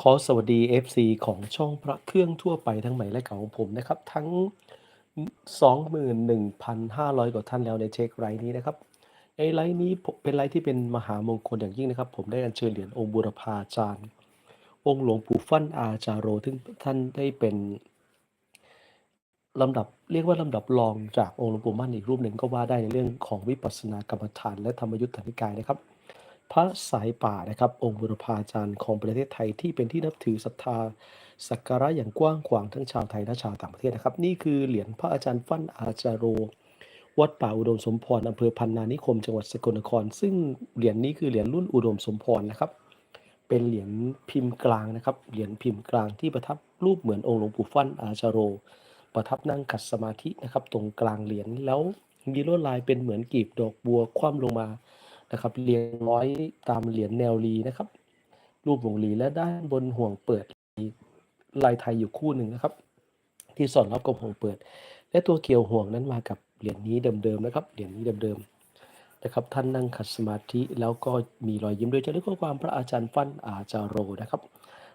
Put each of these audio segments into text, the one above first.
ขอสวัสดี FC ของช่องพระเครื่องทั่วไปทั้งใหม่และเก่าของผมนะครับ ทั้ง 21,500 กว่าท่านแล้วในเช็คไลน์นี้นะครับในไลน์นี้เป็นไลน์ที่เป็นมหามงคลอย่างยิ่งนะครับ ผมได้อัญเชิญเหรียญองค์บุรพาจารย์ องค์หลวงปู่ฟั่นอาจารโรซึ่งท่านได้เป็นลำดับเรียกว่าลำดับรองจากองค์หลวงปู่มั่นอีกรูปหนึ่งก็ว่าได้ในเรื่องของวิปัสสนากรรมฐานและธรรมยุทธนิกายนะครับ พระสายป่านะครับ องค์บุรพาจารย์ของประเทศไทยที่เป็นที่นับถือศรัทธาสักการะอย่างกว้างขวางทั้งชาวไทยและชาวต่างประเทศนะครับ นี่คือเหรียญพระอาจารย์ฟั่นอาจารโร วัดป่าอุดมสมพรอำเภอพันนานิคม จังหวัดสกลนคร ซึ่งเหรียญนี้คือเหรียญรุ่นอุดมสมพรนะครับ เป็นเหรียญพิมพ์กลางนะครับ เหรียญพิมพ์กลางที่ประทับรูปเหมือนองค์หลวงปู่ฟั่นอาจารโร ประทับนั่งกัดสมาธินะครับ ตรงกลางเหรียญแล้วมีลวดลายเป็นเหมือนกีบดอกบัวคว่ำลงมา นะครับ เรียงร้อยตามเหรียญแนวรีนะครับ รูปวงรีและด้านบนห่วงเปิดมีลายไทยอยู่คู่หนึ่งนะครับ ที่สอดรับกับห่วงเปิด และตัวเกี่ยวห่วงนั้นมากับเหรียญนี้เดิมๆนะครับเหรียญนี้เดิมๆนะครับท่านนั่งขัดสมาธิแล้วก็มีรอยยิ้มด้วยจะเรียกว่าความพระอาจารย์ฟันอาจารโรนะครับ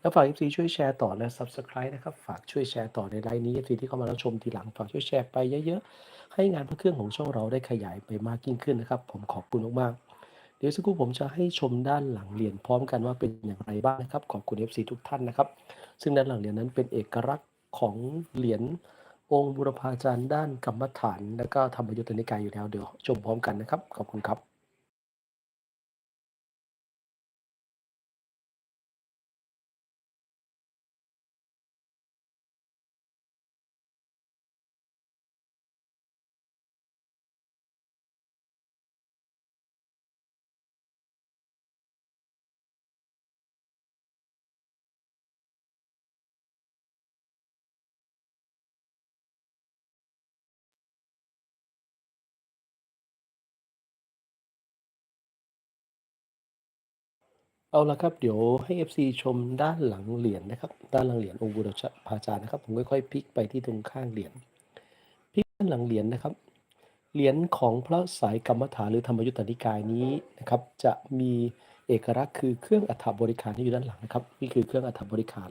แล้วฝาก FC ช่วยแชร์ต่อและ Subscribe นะครับ ฝากช่วยแชร์ต่อในไลน์นี้ FC ที่เข้ามารับชมทีหลัง ฝากช่วยแชร์ไปเยอะๆ ให้งานพระเครื่องของช่องเราได้ขยายไปมากยิ่งขึ้นนะครับ ผมขอบคุณมากๆ เดี๋ยวสักครู่ผมจะให้ชมด้านหลังเหรียญพร้อมกันว่าเป็นอย่างไรบ้างนะครับ ขอบคุณ FC ทุกท่านนะครับ ซึ่งด้านหลังเหรียญนั้นเป็นเอกลักษณ์ของเหรียญองค์บุรพาจารย์ด้านกรรมฐาน และก็ธรรมยุทธนิกายอยู่แล้วเดี๋ยวชมพร้อมกันนะครับ ขอบคุณครับ เอาละครับ เดี๋ยวให้ FC ชมด้านหลังเหรียญนะครับ ด้านหลังเหรียญองค์บุรพาจารย์นะครับ ผมค่อยๆพลิกไปที่ตรงข้างเหรียญพลิกด้านหลังเหรียญนะครับ เหรียญของพระสายกรรมฐานหรือธรรมยุทธนิกายนี้นะครับ จะมีเอกลักษณ์คือเครื่องอัฐบริขารที่อยู่ด้านหลังนะครับ นี่คือเครื่องอัฐบริขาร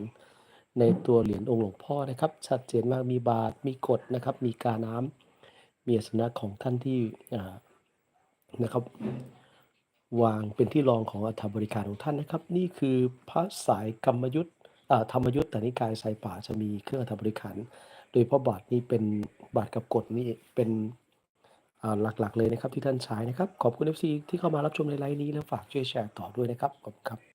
ในตัวเหรียญองค์หลวงพ่อนะครับ ชัดเจนมากมีบาทมีกฎนะครับ มีกาน้ำมีอสนะของท่านที่นะครับ วางเป็นที่รองของอัฐบริการของท่านนะครับ นี่คือพระสายกรรมยุทธ์ธรรมยุทธแต่นิกายสายป่าจะมีเครื่องอัฐบริการโดยพระบาทนี้เป็นบาทกับกฎนี่เป็นหลักๆเลยนะครับที่ท่านใช้นะครับ ขอบคุณ FC ที่เข้ามารับชมในไลน์นี้แล้วฝากช่วยแชร์ต่อด้วยนะครับขอบคุณครับ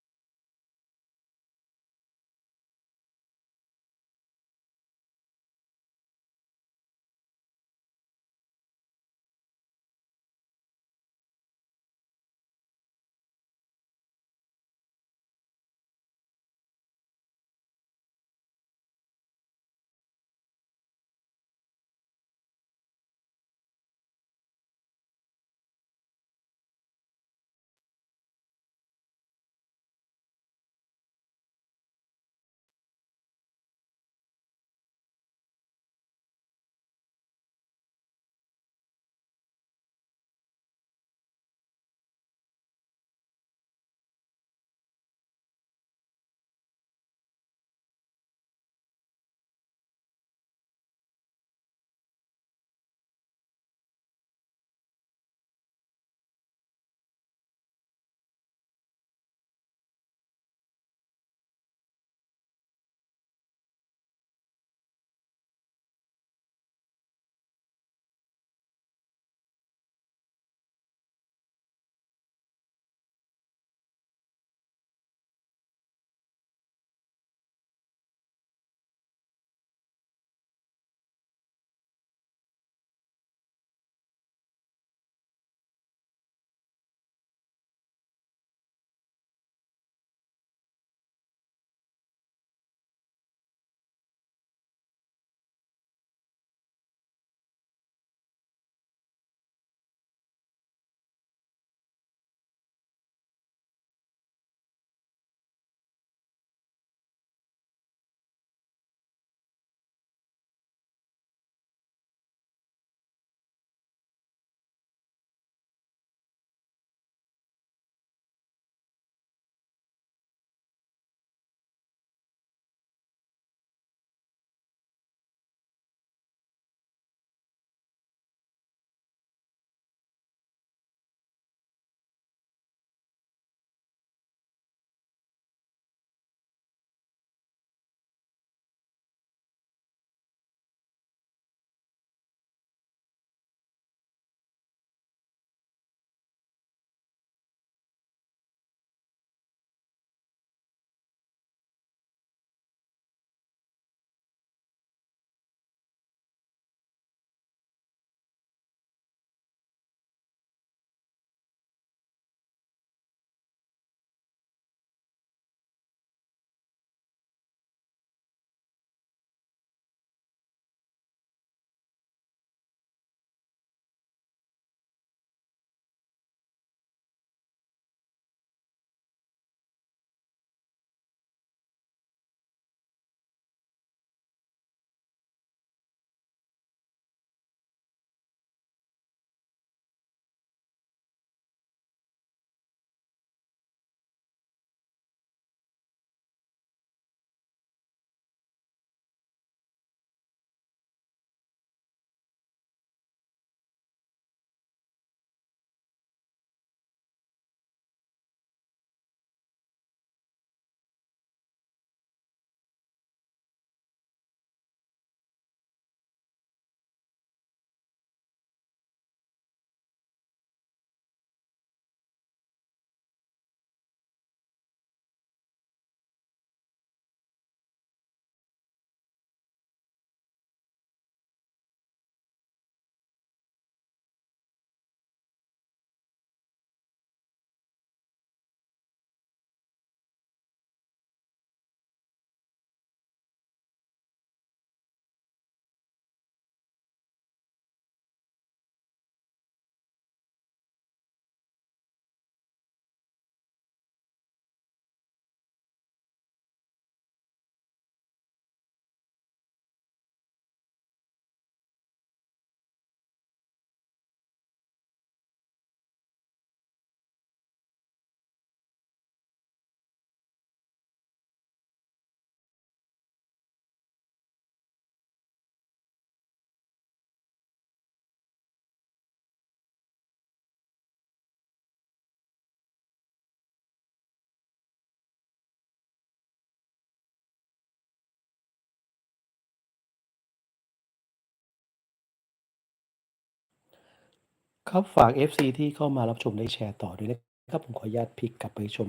ครับ ฝาก FC ที่เข้ามารับชมได้แชร์ต่อด้วยนะครับ ผมขออนุญาตพลิกกลับไปชม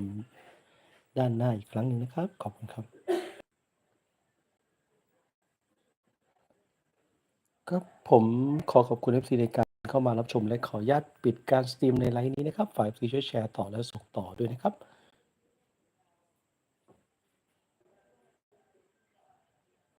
ด้านหน้าอีกครั้งหนึ่งนะครับ ขอบคุณครับ ครับผมขอขอบคุณ FC ในการเข้ามารับชมและขออนุญาตปิดการสตรีมในไลน์นี้นะครับ ฝาก FC ช่วยแชร์ต่อและส่งต่อด้วยนะครับ